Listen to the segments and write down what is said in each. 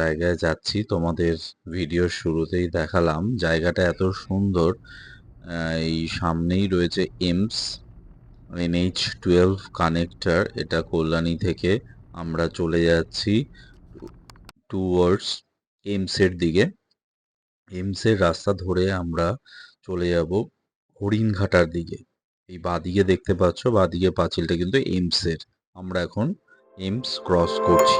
জায়গায় যাচ্ছি, তোমাদের ভিডিওর শুরুতেই দেখালাম। জায়গাটা এত সুন্দর এই সামনেই রয়েছে এমস এনএইচ টুয়েলভ কানেক্টার এটা কল্যাণী থেকে আমরা চলে যাচ্ছি টুয়ার্ডস এমসের দিকে। এমসের রাস্তা ধরে আমরা চলে যাব হরিণঘাটার দিকে। এই বাদিকে দেখতে পাচ্ছ বাদিকে পাঁচিলটা কিন্তু এমস এর। আমরা এখন এমস ক্রস করছি।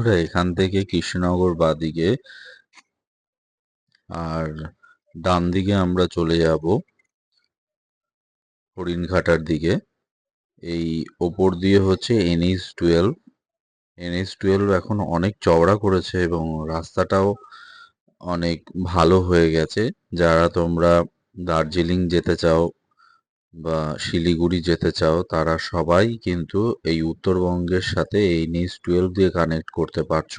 বন্ধুরা, এখান থেকে কৃষ্ণনগর বাদিকে আর ডান দিকে আমরা চলে যাব হরিণঘাটার দিকে। এই ওপর দিয়ে হচ্ছে এনএইচ টুয়েলভ। এনএইচ টুয়েলভ এখন অনেক চওড়া করেছে এবং রাস্তাটাও অনেক ভালো হয়ে গেছে। যারা তোমরা দার্জিলিং যেতে চাও বা শিলিগুড়ি যেতে চাও, তারা সবাই কিন্তু এই উত্তরবঙ্গের সাথে এই এনএইচ টুয়েলভ দিয়ে কানেক্ট করতে পারছ।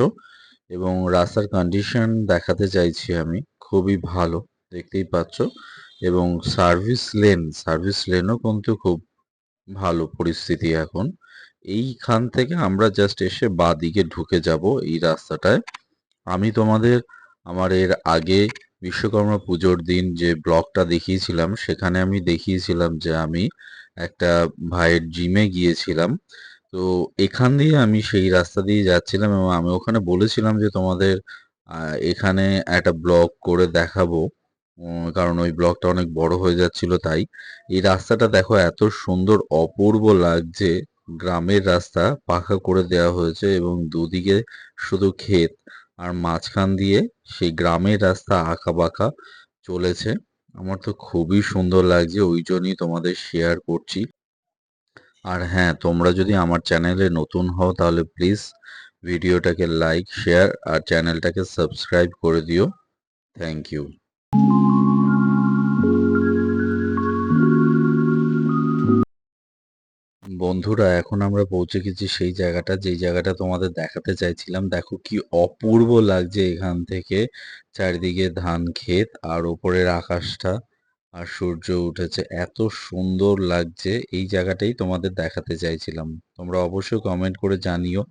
এবং রাস্তার কন্ডিশন দেখাতে চাইছি আমি, খুবই ভালো, দেখতেই পাচ্ছ। এবং সার্ভিস লেন সার্ভিস লেনও কিন্তু খুব ভালো পরিস্থিতি এখন। এইখান থেকে আমরা জাস্ট এসে বাদিকে ঢুকে যাব এই রাস্তাটায়। আমি তোমাদের, আমার এর আগে বিশ্বকর্মা পুজোর দিন যে ব্লগটা দেখিয়েছিলাম, সেখানে আমি দেখিয়েছিলাম যে আমি একটা ভাইয়ের জিমে গিয়েছিলাম। তো এখান দিয়ে আমি সেই রাস্তা দিয়ে যাচ্ছিলাম এবং আমি ওখানে বলেছিলাম যে তোমাদের এখানে একটা ব্লগ করে দেখাবো। কারণ ওই ব্লগটা অনেক বড় হয়ে যাচ্ছিল তাই। এই রাস্তাটা দেখো এত সুন্দর, অপূর্ব লাগছে। গ্রামের রাস্তা পাকা করে দেওয়া হয়েছে এবং দুদিকে শুধু ক্ষেত। আর মাঝখান দিয়ে সেই গ্রামের রাস্তা আঁকা বাঁকা চলেছে। আমার তো খুবই সুন্দর লাগছে, ওই জন্যই তোমাদের শেয়ার করছি। আর হ্যাঁ তোমরা যদি আমার চ্যানেলে নতুন হও, তাহলে প্লিজ ভিডিওটাকে লাইক শেয়ার আর চ্যানেলটাকে সাবস্ক্রাইব করে দিও। থ্যাংক ইউ বন্ধুরা, এখন আমরা পৌঁছে গেছি সেই জায়গাটা। যেই জায়গাটা তোমাদের দেখাতে চাইছিলাম, দেখো কি অপূর্ব লাগছে এখান থেকে। চারিদিকে ধান ক্ষেত আর ওপরের আকাশটা আর সূর্য উঠেছে। এত সুন্দর লাগছে, এই জায়গাটাই তোমাদের দেখাতে চাইছিলাম। তোমরা অবশ্যই কমেন্ট করে জানিও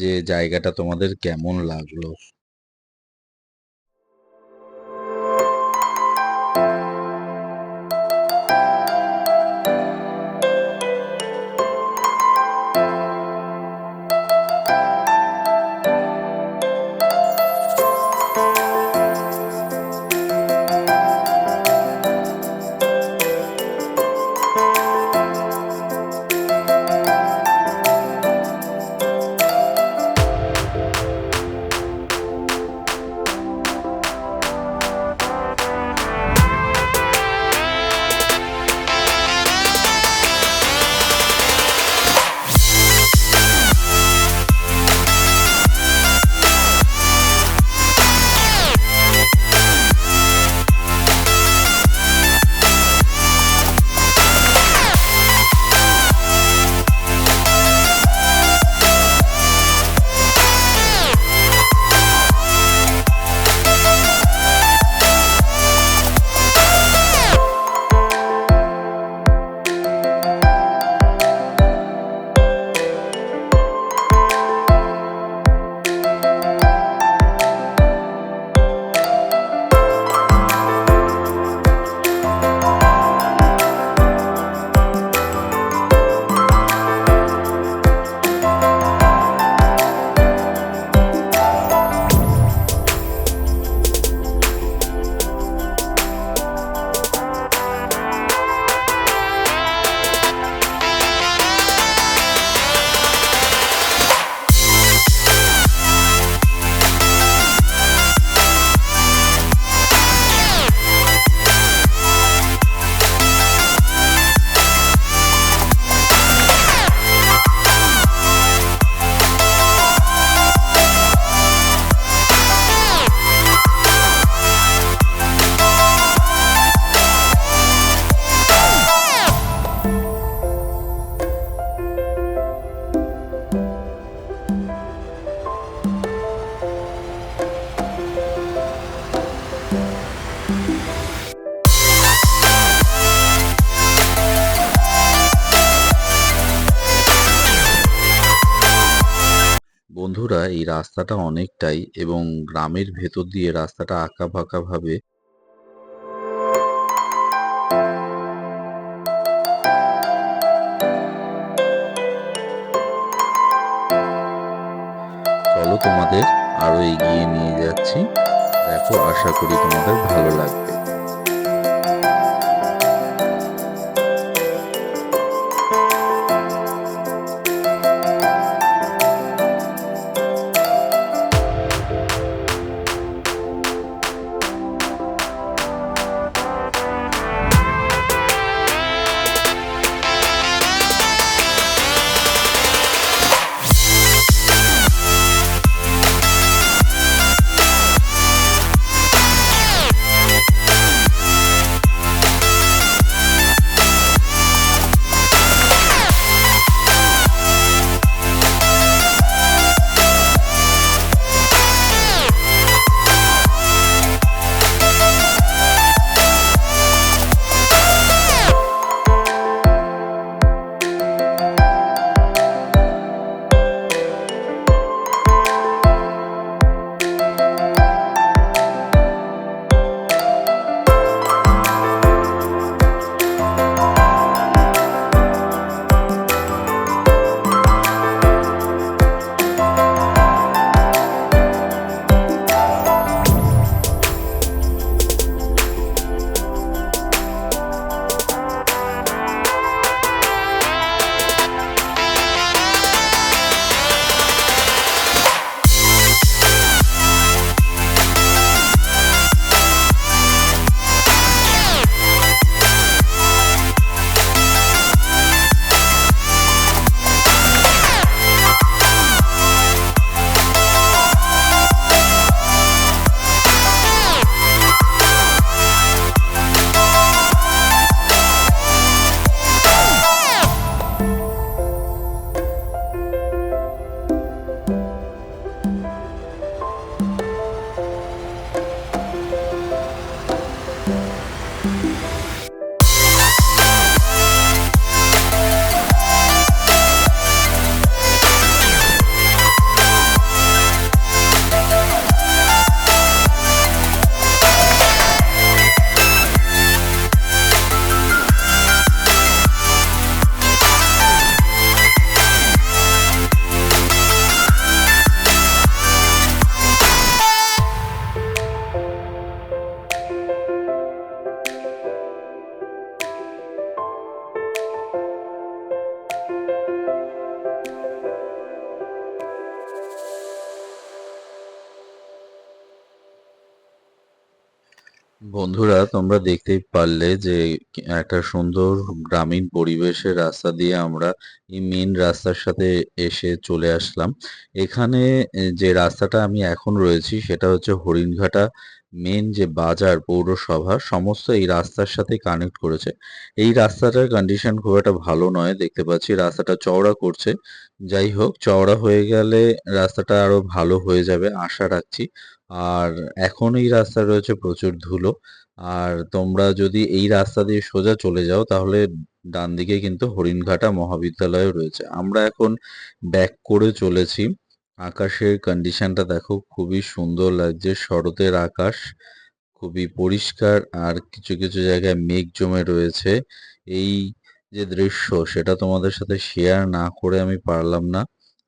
যে জায়গাটা তোমাদের কেমন লাগল। বন্ধুরা, এই রাস্তাটা অনেকটাই এবং গ্রামের ভেতর দিয়ে রাস্তাটা আঁকা বাঁকা ভাবে তোমাদের আরও এগিয়ে নিয়ে যাচ্ছি। দেখো, আশা করি তোমাদের ভালো লাগবে। বন্ধুরা, তোমরা দেখতেই পারলে যে একটা সুন্দর গ্রামীণ পরিবেশের রাস্তা দিয়ে আমরা এই মেন রাস্তার সাথে এসে চলে আসলাম। এখানে যে রাস্তাটা আমি এখন রয়েছি সেটা হচ্ছে হরিণঘাটা মেন যে বাজার, পৌরসভা, সমস্ত এই রাস্তার সাথে কানেক্ট করেছে। এই রাস্তাটার কন্ডিশন খুব একটা ভালো নয়, দেখতে পাচ্ছি রাস্তাটা চওড়া করছে। যাই হোক, চওড়া হয়ে গেলে রাস্তাটা আরও ভালো হয়ে যাবে, আশা রাখছি। আর এখন এই রাস্তায় রয়েছে প্রচুর ধুলো। আর তোমরা যদি এই রাস্তা দিয়ে সোজা চলে যাও, তাহলে ডান দিকে কিন্তু হরিণঘাটা মহাবিদ্যালয় রয়েছে। আমরা এখন ব্যাক করে চলেছি। আকাশের কন্ডিশনটা দেখো, খুবই সুন্দর লাগছে। শরতের আকাশ খুবই পরিষ্কার আর কিছু কিছু জায়গায় মেঘ জমে রয়েছে। এই যে দৃশ্য, সেটা তোমাদের সাথে শেয়ার না করে আমি পারলাম না।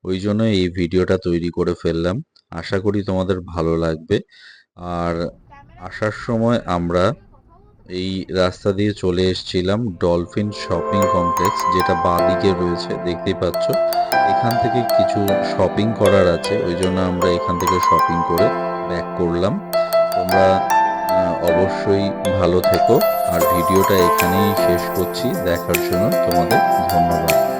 ওই জন্য এই ভিডিওটা তৈরি করে ফেললাম। আশা করি তোমাদের ভালো লাগবে। আর আসার সময় আমরা এই রাস্তা দিয়ে চলে এসেছিলাম ডলফিন শপিং কমপ্লেক্স, যেটা বাঁদিকে রয়েছে, দেখতেই পাচ্ছ। এখান থেকে কিছু শপিং করার আছে, ওই জন্য আমরা এখান থেকে শপিং করে ব্যাক করলাম। তোমরা অবশ্যই ভালো থেকো। আর ভিডিওটা এখানেই শেষ করছি। দেখার জন্য তোমাদের ধন্যবাদ।